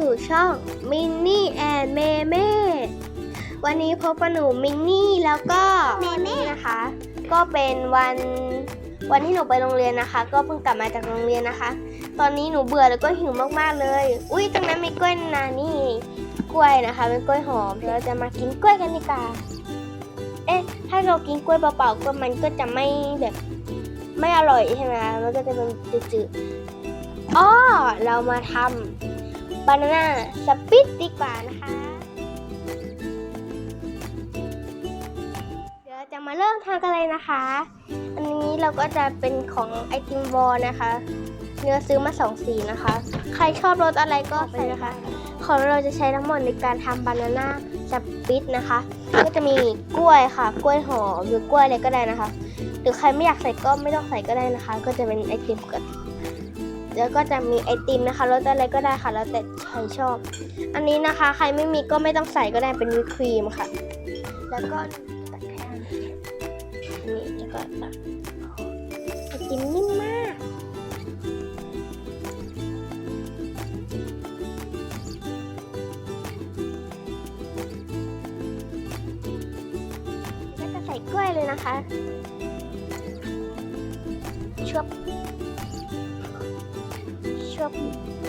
สู่ช่องมินนี่แอนเมเม่วันนี้พบกับหนูมินนี่แล้วก็เมเม่นะคะ ก็เป็นวันวันที่หนูไปโรงเรียนนะคะ ก็เพิ่งกลับมาจากโรงเรียนนะคะ ตอนนี้หนูเบื่อแล้วก็หิวมากๆเลย อุ้ยตรงนั้นมีกล้วยนานี่กล้วยนะคะเป็นกล้วยหอมเดี๋ยวเราจะมากินกล้วยกันดีกว่าเอ๊ะถ้าเรากินกล้วยเปล่าๆก็มันก็จะไม่แบบไม่อร่อยใช่ไหมคะมันก็จะเป็นจืดๆอ้อเรามาทำบานาน่าสปิตดีกว่านะคะ เดี๋ยวจะมาเริ่มทำกันเลยนะคะ อันนี้เราก็จะเป็นของไอติมวอลนะคะ เนื้อซื้อมาสองสีนะคะ ใครชอบรสอะไรก็ใส่นะคะ ของเราจะใช้ทั้งหมดในการทำบานาน่าสปิตนะคะ ก็จะมีกล้วยค่ะ กล้วยหอมหรือกล้วยอะไรก็ได้นะคะ หรือใครไม่อยากใส่ก็ไม่ต้องใส่ก็ได้นะคะ ก็จะเป็นไอติมกัน แล้วก็จะมีไอติมนะคะรสอะไรก็ได้ค่ะ แล้วแต่ใครชอบ อันนี้นะคะ ใครไม่มีก็ไม่ต้องใส่ก็ได้เป็นวิปครีมค่ะ แล้วก็ตัดแค่อันนี้แล้วก็ตัดไอติมนิ่มมากก็จะใส่กล้วยเลยนะคะชวบ ช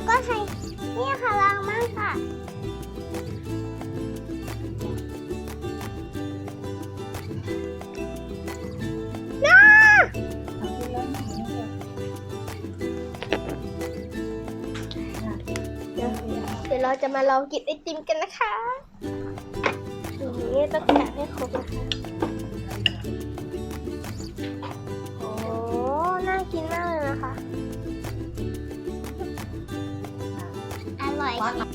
แล้วก็ให้นี่ค่ะล้างมากค่ะเอาขึ้นแล้วหนูเนี่ยเดี๋ยวเดี๋ยวเดี๋ยวเราจะมาลองกินไอติมกันนะคะ อย่างนี้ต้องแกะให้ครบนะคะ อร่อยวัด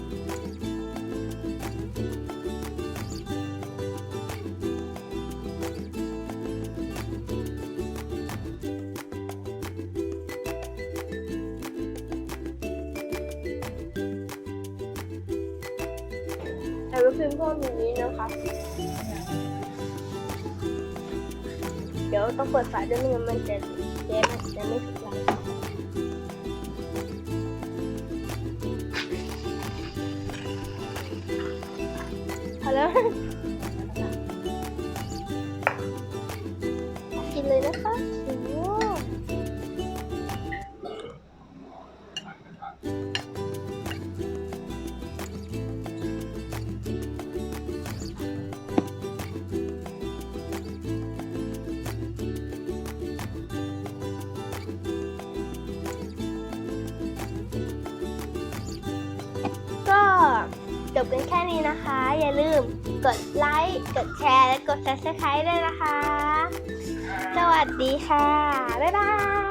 แต่ว่าพิมพ์พวกนี้นะคะ เดี๋ยวต้องเปิดฝาด้วยไม่งั้นมันจะเจ๊มันจะไม่ถูกใจพ แล้ว กินเลยนะคะ บกันแค่นี้นะคะ อย่าลืมกดไลค์กดแชร์และกด subscribe ด้วยนะคะ สวัสดีค่ะ บ๊ายบาย